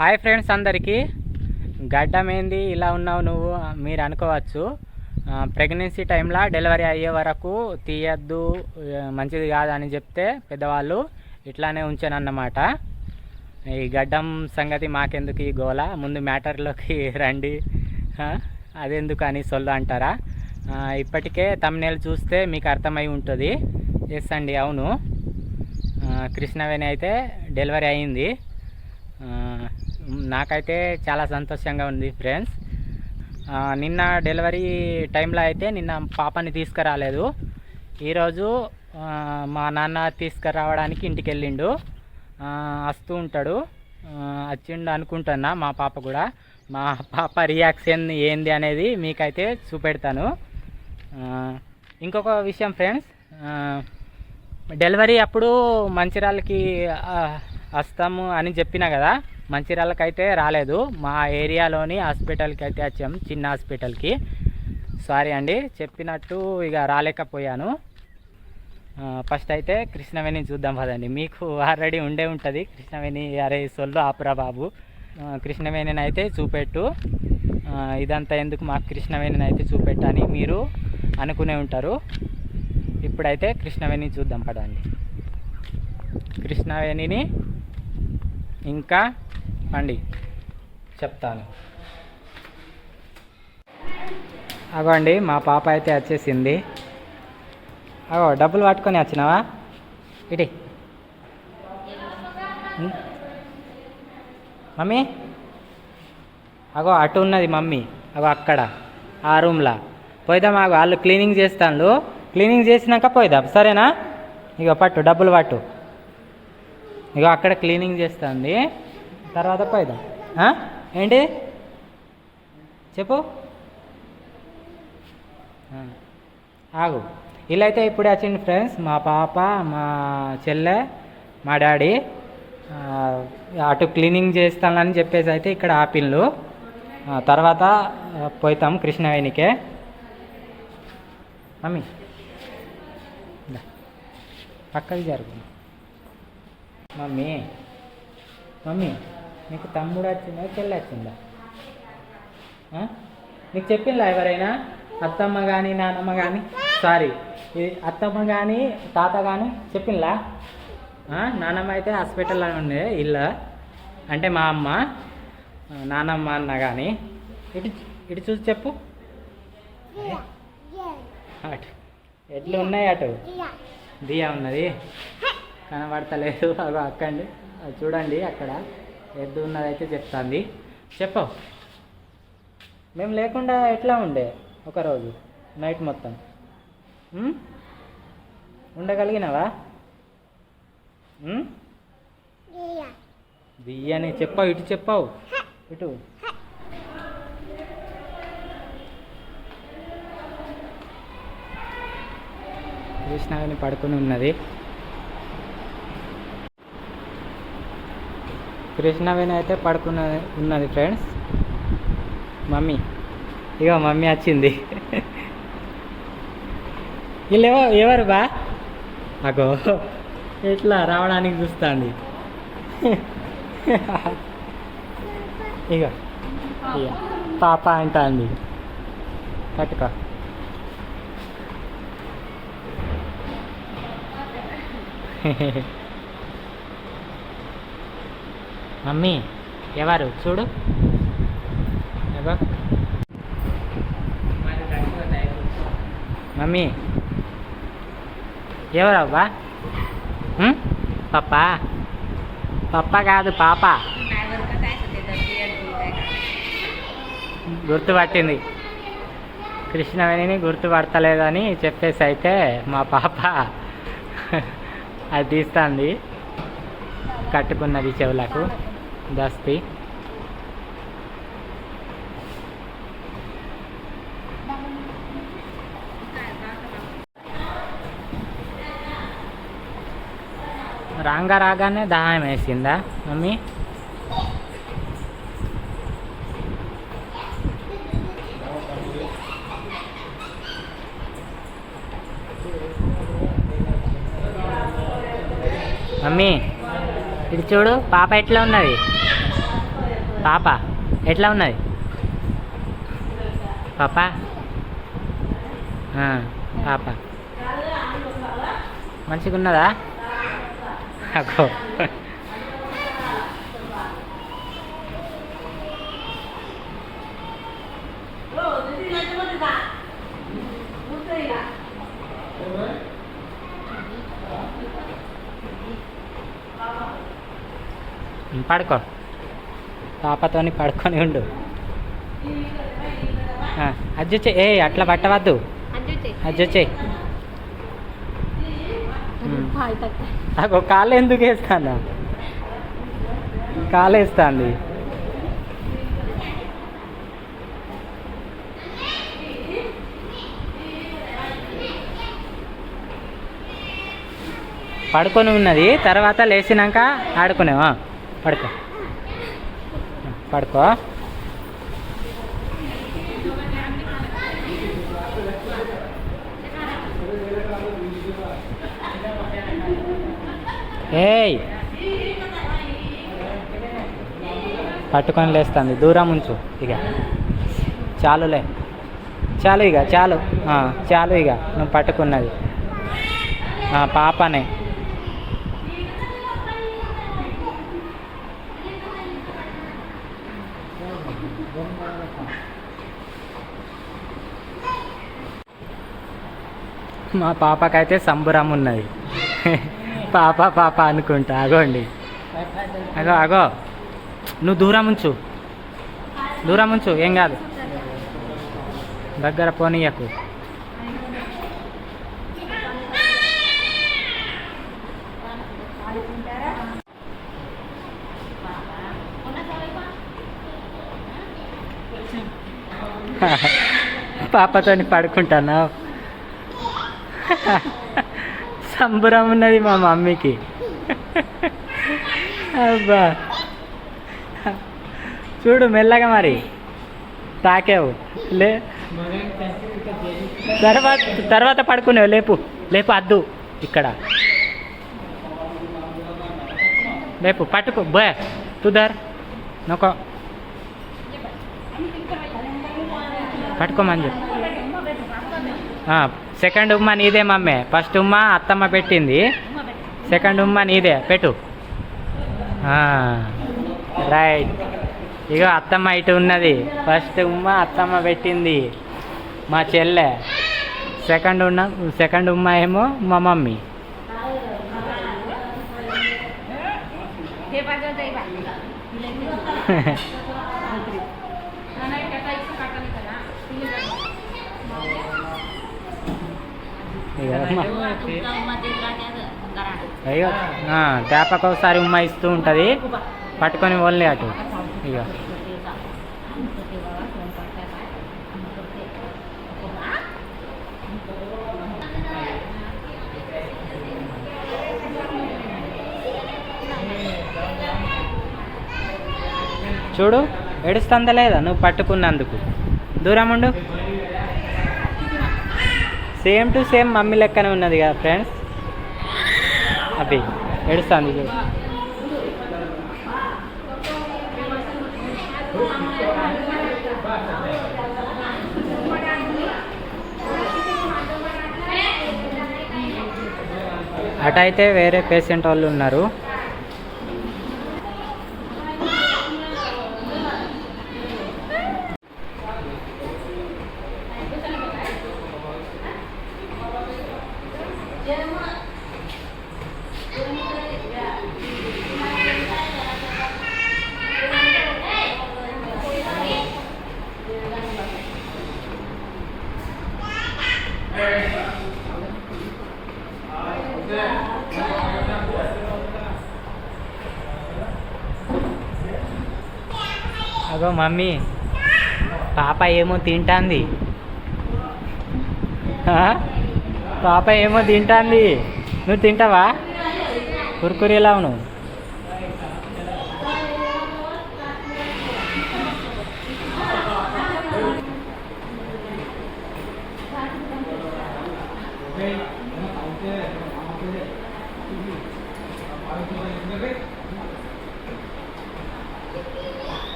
Hi friends అందరికీ. గడ్డం ఏంది ఇలా ఉన్నావు నువ్వు? మీరు అనుకోవచ్చు. ప్రెగ్నెన్సీ టైంలో డెలివరీ అయ్యే వరకు తీయద్దు మంచిది కాదని చెప్తే పెద్దవాళ్ళు ఇట్లానే ఉంచానన్నమాట. ఈ గడ్డం సంగతి మాకెందుకు ఈ గోల? ముందు మ్యాటర్లోకి రండి. అదెందుకు అని సొల్లు అంటారా? ఇప్పటికే తమ్నేలు చూస్తే మీకు అర్థమై ఉంటుంది. ఎస్ అండి అవును. కృష్ణవేణి అయితే డెలివరీ అయింది. నాకైతే చాలా సంతోషంగా ఉంది ఫ్రెండ్స్. నిన్న డెలివరీ టైంలో అయితే నిన్న పాపని తీసుకురాలేదు. ఈరోజు మా నాన్న తీసుకురావడానికి ఇంటికి వెళ్ళిండు వస్తూ ఉంటాడు. వచ్చిండు అనుకుంటున్నా మా పాప కూడా. మా పాప రియాక్షన్ ఏంది అనేది మీకైతే చూపెడతాను. ఇంకొక విషయం ఫ్రెండ్స్ డెలివరీ అప్పుడు మంచిర్యాలకి వస్తాము అని చెప్పిన కదా మంచిర్యాలకు అయితే రాలేదు. మా ఏరియాలోని హాస్పిటల్కి అయితే వచ్చాం చిన్న హాస్పిటల్కి. సారీ అండి చెప్పినట్టు ఇక రాలేకపోయాను. ఫస్ట్ అయితే కృష్ణవేణి చూద్దాం పదండి. మీకు ఆల్రెడీ ఉండే ఉంటుంది. కృష్ణవేణి అరే సొల్లు ఆపురా బాబు. కృష్ణవేణిని అయితే చూపెట్టు. ఇదంతా ఎందుకు మాకు కృష్ణవేణిని అయితే చూపెట్టని మీరు అనుకునే ఉంటారు. ఇప్పుడైతే కృష్ణవేణి చూద్దాం పదండి. కృష్ణవేణిని ఇంకా అండి చెప్తాను. అగోండి మా పాప అయితే వచ్చేసింది. అగో డబ్బులు పట్టుకొని వచ్చినావా? ఇటీ. మమ్మీ? అగో అటు ఉన్నది మమ్మీ. అగో అక్కడ ఆ రూమ్లో పోయిదాం ఆగో వాళ్ళు క్లీనింగ్ చేస్తాను క్లీనింగ్ చేసినాక పోయిదాం సరేనా? ఇగో పట్టు డబ్బులు పట్టు. ఇగో అక్కడ క్లీనింగ్ చేస్తుంది. తర్వాత పోయిదాం ఏంటి? చెప్పు. ఆగు. ఇలా అయితే ఇప్పుడే వచ్చింది ఫ్రెండ్స్ మా పాప మా చెల్లె మా డాడీ. అటు క్లీనింగ్ చేస్తానని చెప్పేసి అయితే ఇక్కడ ఆపిన్లు తర్వాత పోతాం కృష్ణవేణికే. మమ్మీ. పక్కకి జరుగు. మమ్మీ మమ్మీ నీకు తమ్ముడు వచ్చిందా చెల్లి వచ్చిందా? నీకు చెప్పిందా ఎవరైనా? అత్తమ్మ కానీ నానమ్మ కానీ సారీ ఇది అత్తమ్మ కానీ తాత కానీ చెప్పిందా? నానమ్మ అయితే హాస్పిటల్లో ఉండే ఇల్లు. అంటే మా అమ్మ నానమ్మ అన్న కానీ ఇటు ఇటు చూసి చెప్పు. అటు. ఎట్లు ఉన్నాయి అటు దియా ఉన్నది. కనబడతలేదు. అగో అక్కండి. అది చూడండి అక్కడ. ఎద్దు ఉన్నదైతే చెప్తాంది. చెప్పు. మేము లేకుండా ఎట్లా ఉండే ఒకరోజు? నైట్ మొత్తం? ఉండగలిగినావా? ఉం? దియ్యని చెప్పావు ఇటు చెప్పావు. ఇటు. కృష్ణావిని పడుకుని ఉన్నది. కృష్ణవేణి అయితే పడుకున్న ఉన్నది ఫ్రెండ్స్ మమ్మీ. ఇక మమ్మీ వచ్చింది. వీళ్ళు ఎవరు బా? అగో ఎట్లా రావడానికి చూస్తాండి ఇక ఇక పాప అంటాంది. కట్టుకో. మమ్మీ ఎవరు? చూడు. మమ్మీ ఎవరవ్వా ఉం? పప్ప? పప్ప కాదు పాప. గుర్తుపట్టింది. కృష్ణవేణిని గుర్తుపడతలేదని చెప్పేసి అయితే మా పాప అది తీస్తుంది. కట్టుకున్నది చెవులకు. ಜಾಸ್ತಿ రాంగా రాగానే దాహం వేసిందా మమ్మీ? మమ్మీ ఇది చూడు పాప ఎట్లా ఉన్నది? పాప ఎట్లా ఉన్నది? పాప? పాప. మంచిగా ఉన్నదా అక్కో పడుకో. పాపతోని పడుకొని ఉండు. అజ్జొచ్చే ఏ అట్లా పట్టవద్దు. అజ్జొచ్చే నాకు కాళ్ళు ఎందుకు వేస్తాను కాలు వేస్తుంది. పడుకొని ఉన్నది తర్వాత లేచినాక ఆడుకునేవా? పడుకో. పడుకో. ఏయ్. పట్టుకొని లేస్తుంది. దూరం ఉంచు. ఇక. చాలులే. చాలు ఇక చాలు. చాలు ఇక. నువ్వు పట్టుకున్నది. పాపనే. మా పాపకైతే సంబురం ఉన్నది. పాప పాప అనుకుంటా. అగోండి. అగో అగో. నువ్వు దూరం ఉంచు. దూరం ఉంచు. ఏం కాదు. దగ్గర పోనీయకు. పాపతోని పడుకుంటానా? సంబరం ఉన్నది మా మమ్మీకి. అబ్బా. చూడు మెల్లగా మరి. తాకావు. లే. తర్వాత తర్వాత పడుకునేవు. లేపు. లేపు అద్దు ఇక్కడ. లేపు పట్టుకో. బే తుదర్ నొకో పట్టుకోమని చెప్పు. సెకండ్ ఉమ్మ నీదే మమ్మే. ఫస్ట్ ఉమ్మ అత్తమ్మ పెట్టింది. సెకండ్ ఉమ్మ నీదే. పెట్టు. రైట్ ఇగో అత్తమ్మ ఇటు ఉన్నది. ఫస్ట్ ఉమ్మ అత్తమ్మ పెట్టింది. మా చెల్లె. సెకండ్ ఉన్న సెకండ్ ఉమ్మ ఏమో మా మమ్మీ. అయ్యో ఆ, తేపకు ఒకసారి ఉమ్మ ఇస్తూ ఉంటుంది. పట్టుకొని ఓన్లీ అటు. ఇక చూడు ఏడుస్తుందా లేదా? నువ్వు పట్టుకున్నందుకు. దూరం ఉండు. సేమ్ టు సేమ్ మమ్మీ లెక్కనే ఉన్నది కదా ఫ్రెండ్స్? అవి ఎడుస్తుంది అటైతే వేరే పేషెంట్ వాళ్ళు ఉన్నారు. అగో మమ్మీ పాప ఏమో తింటాంది. పాప ఏమో తింటాంది. నువ్వు తింటావా? కురుకురేలా నువ్వు.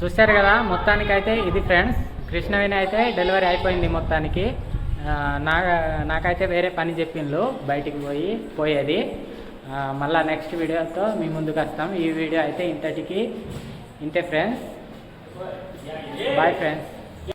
చూశారు కదా మొత్తానికైతే ఇది ఫ్రెండ్స్. కృష్ణవేణి అయితే డెలివరీ అయిపోయింది మొత్తానికి. నా నాకైతే వేరే పని చెప్పిండ్రు బయటికి పోయి పోయేది. మళ్ళీ నెక్స్ట్ వీడియోతో మీ ముందుకు వస్తాం. ఈ వీడియో అయితే ఇంతటికి. ఇంతే ఫ్రెండ్స్. Bye friends.